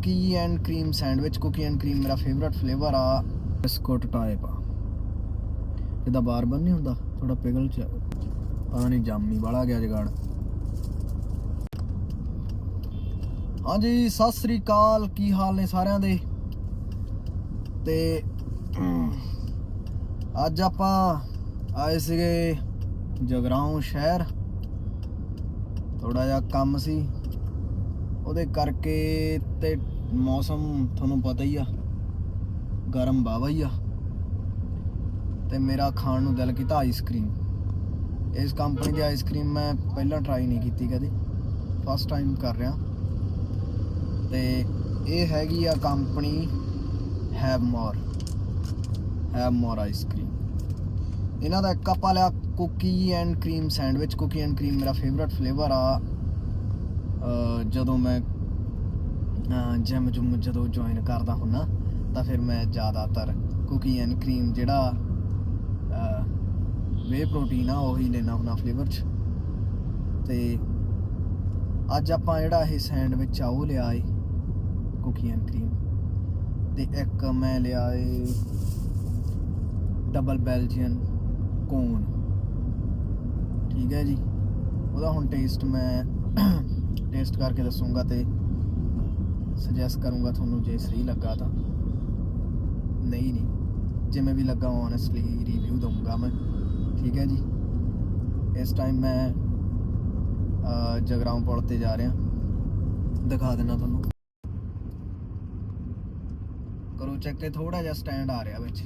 Cookie and cream sandwich. Cookie and cream ਮੇਰਾ favourite flavour ਆ biscuit type ਆ। ਇਹਦਾ ਬਾਰ ਬਨ ਨਹੀਂ ਹੁੰਦਾ ਥੋੜਾ ਪਿਗਲ ਚ ਪਤਾ ਨਹੀਂ ਜਾਮੀ ਵਾਲਾ ਗਿਆ ਜਗਾੜ। ਹਾਂਜੀ, ਸਤਿ ਸ੍ਰੀ ਅਕਾਲ, ਕੀ ਹਾਲ ਨੇ ਸਾਰਿਆਂ ਦੇ? ਤੇ ਅੱਜ ਆਪਾਂ ਆਏ ਸੀਗੇ ਜਗਰਾਉਂ ਸ਼ਹਿਰ। ਥੋੜਾ ਜਿਹਾ ਕੰਮ ਸੀ। ਉਹਦੇ ਕਰਕੇ ਤੇ ਮੌਸਮ ਤੁਹਾਨੂੰ ਪਤਾ ਹੀ ਆ, ਗਰਮ ਬਾਵਾ ਹੀ ਆ। ਤੇ ਮੇਰਾ ਖਾਣ ਨੂੰ ਦਿਲ ਕੀਤਾ ਆਈਸਕ੍ਰੀਮ ਇਸ ਕੰਪਨੀ ਦੀ ਆਈਸਕ੍ਰੀਮ ਮੈਂ ਪਹਿਲਾਂ ਟਰਾਈ ਨਹੀਂ ਕੀਤੀ ਕਦੇ। ਫਸਟ ਟਾਈਮ ਕਰ ਰਿਹਾ। ਤੇ ਇਹ ਹੈਗੀ ਆ company have more have more ice cream ਇਹਨਾਂ ਦਾ ਇੱਕ ਆਪਾਂ ਲਿਆ cookie and cream sandwich cookie and cream ਮੇਰਾ ਫੇਵਰਟ ਫਲੇਵਰ ਆ। ਜਦੋਂ ਮੈਂ ਜਿਮ ਜੁਮ ਜਦੋਂ ਜੁਆਇਨ ਕਰਦਾ ਹੁੰਨਾ ਤਾਂ ਫਿਰ ਮੈਂ ਜ਼ਿਆਦਾਤਰ ਕੁਕੀ ਐਂਡ ਕਰੀਮ ਜਿਹੜਾ ਵੇ ਪ੍ਰੋਟੀਨ ਆ, ਉਹੀ ਲੈਣਾ ਹੁੰਦਾ ਫਲੇਵਰ ਚ। ਤੇ ਅੱਜ ਆਪਾਂ ਜਿਹੜਾ ਇਹ ਸੈਂਡਵਿਚ ਆ, ਉਹ ਲਿਆ ਏ ਕੁਕੀ ਐਂਡ ਕਰੀਮ ਤੇ ਇੱਕ ਮੈਂ ਲਿਆ ਏ ਡਬਲ ਬੈਲਜੀਅਨ ਕੋਨ ਠੀਕ ਹੈ ਜੀ? ਉਹਦਾ ਹੁਣ ਟੇਸਟ ਮੈਂ ਟੇਸਟ ਕਰਕੇ ਦੱਸੂਗਾ ਤੇ ਸੁਜੈਸਟ ਕਰੂੰਗਾ ਤੁਹਾਨੂੰ ਜੇ ਸਹੀ ਲੱਗਾ ਤਾਂ। ਨਹੀਂ ਨਹੀਂ। ਜਿਵੇਂ ਵੀ ਲੱਗਾ ਓਨੈਸਟਲੀ ਰਿਵਿਊ ਦਊਂਗਾ ਮੈਂ। ਠੀਕ ਹੈ ਜੀ? ਇਸ ਟਾਈਮ ਮੈਂ ਅਹ, ਜਗਰਾਉਂ ਪੁਲ ਤੇ ਜਾ ਰਿਹਾ। ਦਿਖਾ ਦਿੰਦਾ ਤੁਹਾਨੂੰ। ਕਰੋ ਚੈੱਕ ਤੇ ਥੋੜਾ ਜਿਹਾ ਸਟੈਂਡ ਆ ਰਿਹਾ ਵਿੱਚ।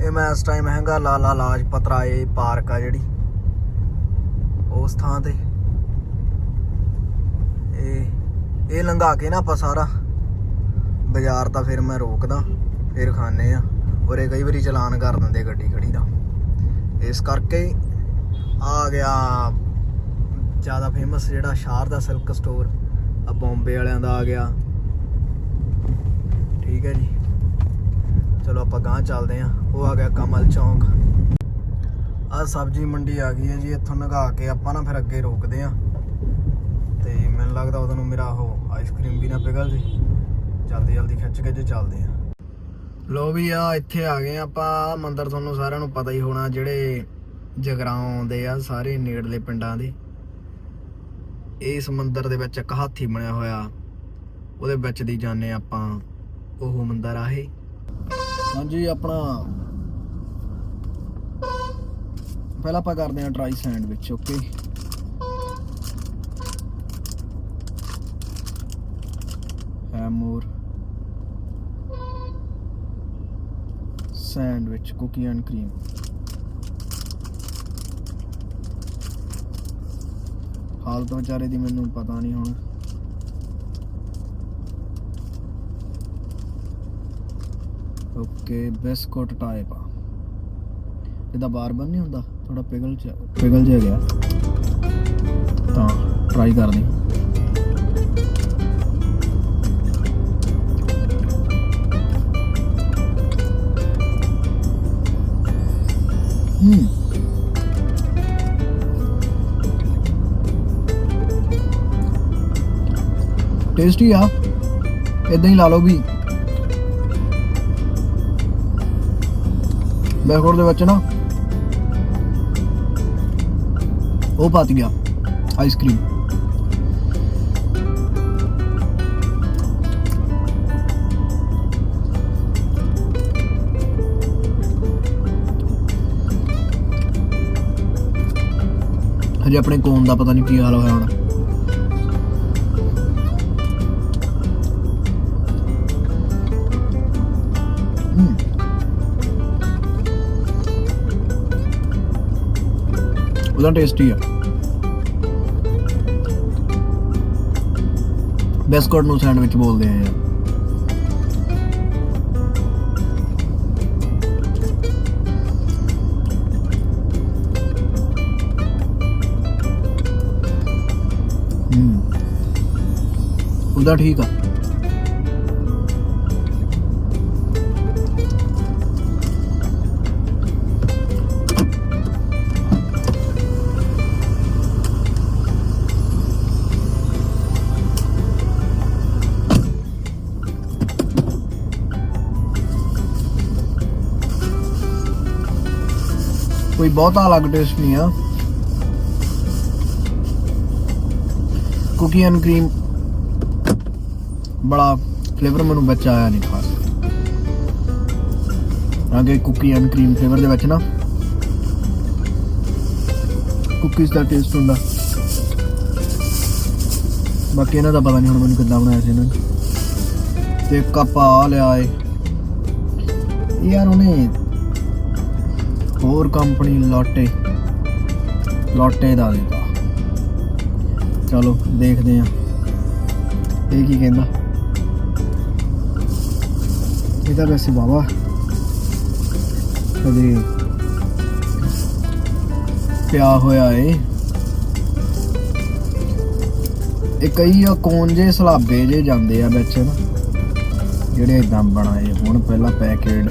ਇਹ ਮੈਂ ਇਸ ਟਾਈਮ ਹੈਗਾ ਲਾਲਾ ਲਾਜਪਤ ਰਾਏ ਪਾਰਕ ਆ ਜਿਹੜੀ। ਉਸ ਥਾਂ ਤੇ। ਇਹ ਇਹ ਲੰਘਾ ਕੇ ਨਾ ਆਪਾਂ ਸਾਰਾ। ਬਾਜ਼ਾਰ ਤਾਂ ਫਿਰ ਮੈਂ ਰੋਕਦਾ, ਫਿਰ ਖਾਣੇ ਆ। ਔਰੇ ਕਈ ਵਾਰੀ ਚਲਾਨ ਕਰ ਦਿੰਦੇ ਗੱਡੀ ਖੜੀ ਦਾ। ਇਸ ਕਰਕੇ ਆ ਗਿਆ ਜ਼ਿਆਦਾ ਫੇਮਸ ਜਿਹੜਾ ਸ਼ਾਰਦਾ ਸਿਲਕ ਸਟੋਰ ਆ ਬੰਬੇ ਵਾਲਿਆਂ ਦਾ ਆ ਗਿਆ। ਠੀਕ ਹੈ ਜੀ। ਚਲੋ ਆਪਾਂ ਗਾਂ ਚੱਲਦੇ ਆ। ਉਹ ਆ ਗਿਆ ਕਮਲ ਚੌਂਕ। ਆ ਸਬਜੀ ਮੰਡੀ ਆ ਗਈ ਹੈ ਜੀ, ਇੱਥੋਂ ਨਗਾ ਕੇ ਆਪਾਂ ਨਾ ਫਿਰ ਅੱਗੇ ਰੋਕਦੇ ਆ। ਤੇ ਮੈਨੂੰ ਲੱਗਦਾ ਉਦੋਂ ਨੂੰ ਮੇਰਾ ਉਹ ਆਈਸਕ੍ਰੀਮ ਵੀ ਨਾ ਪਿਘਲ ਜੇ। ਜਲਦੀ ਜਲਦੀ ਖਿੱਚ ਕੇ ਜੇ ਚੱਲਦੇ ਆ। ਲੋ ਵੀ ਆ, ਇੱਥੇ ਆ ਗਏ ਆ ਆਪਾਂ। ਆਹ ਮੰਦਿਰ ਤੁਹਾਨੂੰ ਸਾਰਿਆਂ ਨੂੰ ਪਤਾ ਹੀ ਹੋਣਾ, ਜਿਹੜੇ ਜਗਰਾਉਂ ਆਉਂਦੇ ਆ ਸਾਰੇ ਨੇੜਲੇ ਪਿੰਡਾਂ ਦੇ। ਇਸ ਮੰਦਰ ਦੇ ਵਿੱਚ ਇੱਕ ਹਾਥੀ ਬਣਿਆ ਹੋਇਆ। ਉਹਦੇ ਵਿੱਚ ਦੀ ਜਾਂਦੇ ਆਪਾਂ। ਉਹ ਮੰਦਰ ਆ ਹਾਂਜੀ, ਆਪਣਾ ਪਹਿਲਾਂ ਆਪਾਂ ਕਰਦੇ ਹਾਂ ਡਰਾਈ ਸੈਂਡਵਿਚ ਓਕੇ ਹੈ more. Sandwich cookie and cream ਹਾਲਤ ਵਿਚਾਰੇ ਦੀ ਮੈਨੂੰ ਪਤਾ ਨਹੀਂ ਹੁਣ। ਓਕੇ ਬਿਸਕੁਟ ਟਾਈਪ ਆ। ਇਹਦਾ ਬਾਰ ਬਨ ਨਹੀਂ ਹੁੰਦਾ ਥੋੜਾ ਪਿਗਲ ਚ ਪਿਗਲ ਜਿਹਾ ਗਿਆ। ਤਾਂ ਟਰਾਈ ਕਰਦੇ ਹੂੰ। ਟੇਸਟੀ ਆ। ਇਦਾਂ ਹੀ ਲਾ ਲਓ ਵੀ। ਬੈਕਵਰਡ ਦੇ ਵਿੱਚ ਨਾ ਉਹ ਪਤ ਗਿਆ ਆਈਸਕ੍ਰੀਮ ਹਜੇ ਆਪਣੇ ਕੋਨ ਦਾ ਪਤਾ ਨਹੀਂ ਕੀ ਹਾਲ ਹੋਇਆ ਹੁਣ। ਉਹਦਾ ਟੇਸਟੀ ਆ। ਬਿਸਕੁਟ ਨੂੰ ਸੈਂਡਵਿਚ ਬੋਲਦੇ ਆ ਯਾਰ। ਉਹਦਾ ਠੀਕ ਆ। ਕੋਈ ਬਹੁਤਾ ਅਲੱਗ ਟੇਸਟ ਨਹੀਂ ਆ। ਕੁਕੀ ਐਂਡ ਕਰੀਮ ਬੜਾ ਫਲੇਵਰ ਮੈਨੂੰ ਵਿੱਚ ਆਇਆ ਨਹੀਂ ਖਾਸ। ਅੱਗੇ ਕੁਕੀ ਐਂਡ ਕਰੀਮ ਫਲੇਵਰ ਦੇ ਵਿੱਚ ਨਾ। ਕੁਕੀਜ਼ ਦਾ ਟੇਸਟ ਹੁੰਦਾ। ਬਾਕੀ ਇਹਨਾਂ ਦਾ ਪਤਾ ਨਹੀਂ ਹੁਣ ਮੈਨੂੰ ਕਿੱਦਾਂ ਬਣਾਇਆ ਸੀ ਇਹਨਾਂ ਨੇ। ਤੇ ਕੱਪ ਆ ਲਿਆ ਏ। ਯਾਰ ਉਹਨੇ ਹੋਰ ਕੰਪਨੀ ਲਾਟੇ, ਲੋਟੇ ਦਾ ਦਿੱਤਾ। ਚਲੋ, ਦੇਖਦੇ ਆ ਇਹ ਕੀ ਕਹਿੰਦਾ? ਇਹ ਤਾਂ ਵੈਸੇ ਬਾਬਾ ਕਦੇ ਪਿਆ ਹੋਇਆ ਏ। ਇਹ ਕਈ ਆ ਕੋਨ ਜੇ, ਸਲਾਬੇ ਜੇ ਜਾਂਦੇ ਆ ਵਿੱਚ ਨਾ। ਜਿਹੜੇ ਇਦਾਂ ਬਣਾਏ, ਹੁਣ ਪਹਿਲਾਂ ਪੈਕੇਟ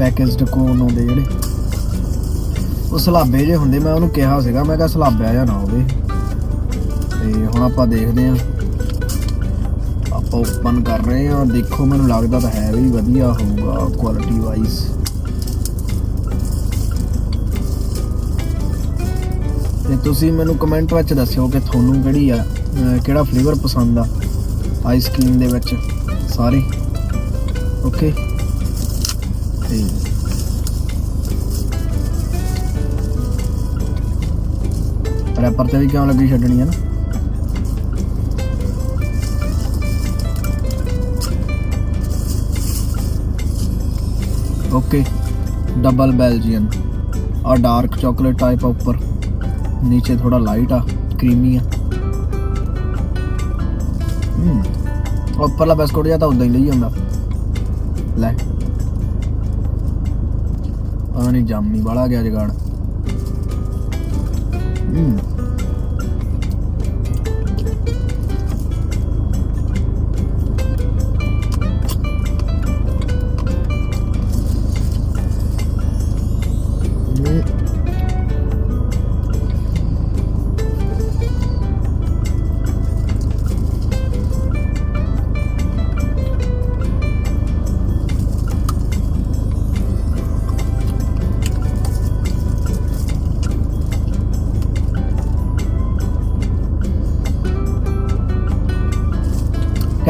ਪੈਕੇਜਡ ਕੋਨ ਹੁੰਦੇ ਜਿਹੜੇ। ਉਹ ਸਲਾਬੇ ਜੇ ਹੁੰਦੇ, ਮੈਂ ਉਹਨੂੰ ਕਿਹਾ ਸੀਗਾ, ਮੈਂ ਕਿਹਾ ਸਲਾਬਿਆ ਜਾਂ ਨਾ ਹੋਵੇ। ਤੇ ਹੁਣ ਆਪਾਂ ਦੇਖਦੇ ਆਂ ਆਪਾਂ ਓਪਨ ਕਰ ਰਹੇ ਆਂ ਦੇਖੋ, ਮੈਨੂੰ ਲੱਗਦਾ ਤਾਂ ਹੈ ਵੀ ਵਧੀਆ ਹੋਊਗਾ ਕੁਆਲਿਟੀ ਵਾਈਜ਼ ਤੇ ਤੁਸੀਂ ਮੈਨੂੰ ਕਮੈਂਟ ਵਿੱਚ ਦੱਸਿਓ ਕਿ ਤੁਹਾਨੂੰ ਕਿਹੜੀ ਆ ਕਿਹੜਾ ਫਲੇਵਰ ਪਸੰਦ ਆ ਆਈਸਕ੍ਰੀਮ ਦੇ ਵਿੱਚ ਸਾਰੇ। ਓਕੇ ਰੈਪਰ ਤੇ ਵੀ ਕਿਉਂ ਲੱਗੀ ਛੱਡਣੀ ਹੈ ਨਾ? ਓਕੇ ਡਬਲ ਬੈਲਜੀਅਨ ਆ ਡਾਰਕ ਚਾਕਲੇਟ ਟਾਈਪ ਆ ਉੱਪਰ। ਨੀਚੇ ਥੋੜਾ ਲਾਈਟ ਆ ਕਰੀਮੀ ਆ। ਹਮ ਉੱਪਰਲਾ ਬਿਸਕੁਟ ਜਾਂ ਤਾਂ ਉਦਾਂ ਹੀ ਲਈ ਜਾਂਦਾ। ਲੈ। ਪਤਾ ਨਹੀਂ ਜਾਮੀ ਵਾਲਾ ਗਿਆ ਜਗਾੜ। ਹਮ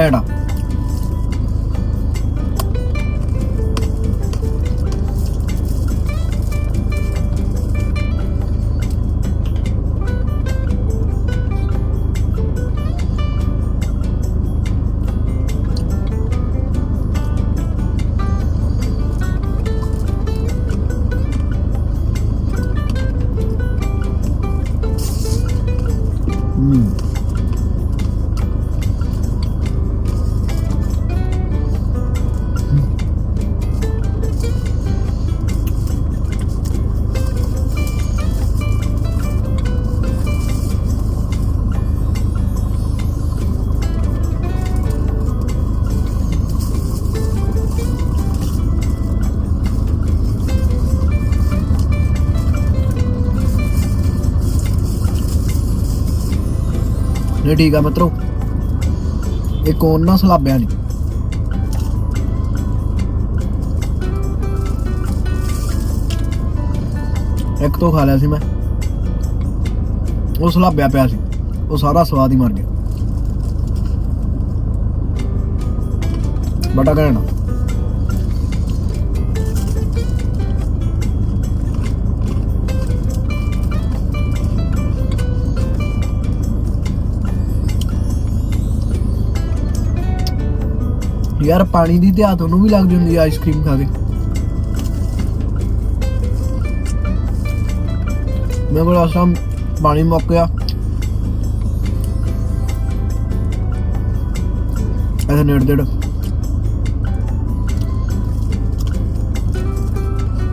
ਕਿਹੜਾ ਨਹੀਂ, ਠੀਕ ਆ ਮਿੱਤਰੋ। ਇਹ ਕੋਨ ਨਾ ਸਲਾਬਿਆ ਨਹੀਂ ਇੱਕ ਤੋਂ ਖਾ ਲਿਆ ਸੀ ਮੈਂ। ਉਹ ਸਲਾਬਿਆ ਪਿਆ ਸੀ। ਉਹ ਸਾਰਾ ਸਵਾਦ ਹੀ ਮਰ ਗਿਆ। ਬਟਾ ਕਹਿਣਾ ਯਾਰ ਪਾਣੀ ਦੀ ਤੇ ਧਿਆ ਤੁਹਾਨੂੰ ਵੀ ਲੱਗ ਜਾਂਦੀ ਹੈ ਆਈਸਕ੍ਰੀਮ ਖਾ ਕੇ। ਮੇਰੇ ਕੋਲ ਆਸਾਮ ਪਾਣੀ ਮੁੱਕ ਗਿਆ। ਐਸੇ ਨੇੜ ਦੇੜ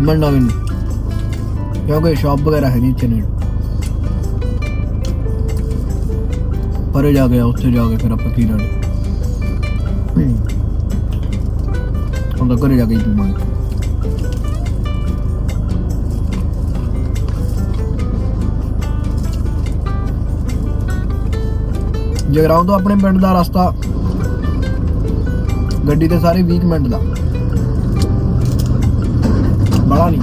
ਮੰਨਾ ਵੀ ਨਹੀਂ। ਕਿਉਂਕਿ ਸ਼ਾਪ ਵਗੈਰਾ ਹੈ ਨਹੀਂ ਇੱਥੇ ਨੇੜ। ਪਰੇ ਜਾ ਗਿਆ ਉੱਥੇ ਜਾ ਕੇ ਫਿਰ ਆਪਾਂ ਕੀ ਲੈਣਾ। ਹੁਣ ਘਰੇ ਜਾ ਕੇ ਪੀਵਾਂਗੇ ਜਗਰਾਉਂ ਤੋਂ ਆਪਣੇ ਪਿੰਡ ਦਾ ਰਸਤਾ, ਗੱਡੀ ਤੇ ਸਾਰੇ 20 ਮਿੰਟ ਦਾ। ਬੜਾ ਨਹੀਂ।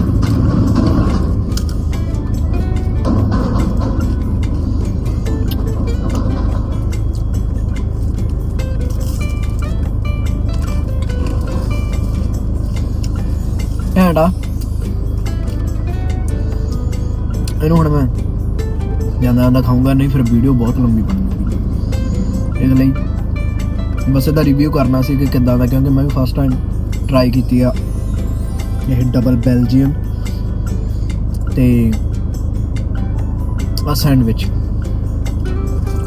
ਇਹਨੂੰ ਹੁਣ ਮੈਂ ਜਾਂਦਾ ਜਾਂਦਾ ਖਾਊਂਗਾ, ਨਹੀਂ ਫਿਰ ਵੀਡੀਓ ਬਹੁਤ ਲੰਬੀ ਬਣ ਜਾਊਗੀ। ਇਸ ਲਈ। ਬਸ ਇਹਦਾ ਰਿਵਿਊ ਕਰਨਾ ਸੀ ਕਿ ਕਿੱਦਾਂ ਦਾ, ਕਿਉਂਕਿ ਮੈਂ ਵੀ ਫਸਟ ਟਾਈਮ ਟਰਾਈ ਕੀਤੀ ਆ ਇਹ ਡਬਲ ਬੈਲਜੀਅਮ ਤੇ ਆ ਸੈਂਡਵਿਚ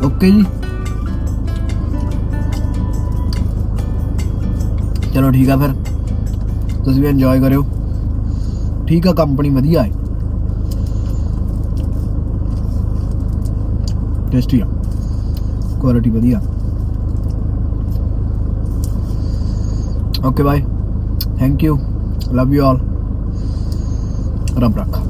ਓਕੇ ਜੀ? ਚਲੋ ਠੀਕ ਆ ਫਿਰ। ਤੁਸੀਂ ਵੀ ਇੰਜੋਏ ਕਰਿਓ। ਠੀਕ ਆ ਕੰਪਨੀ ਵਧੀਆ ਹੈ। ਟੇਸਟੀ ਆ ਕੁਆਲਿਟੀ ਵਧੀਆ okay bye thank you love you all ਰੱਬ ਰੱਖਾ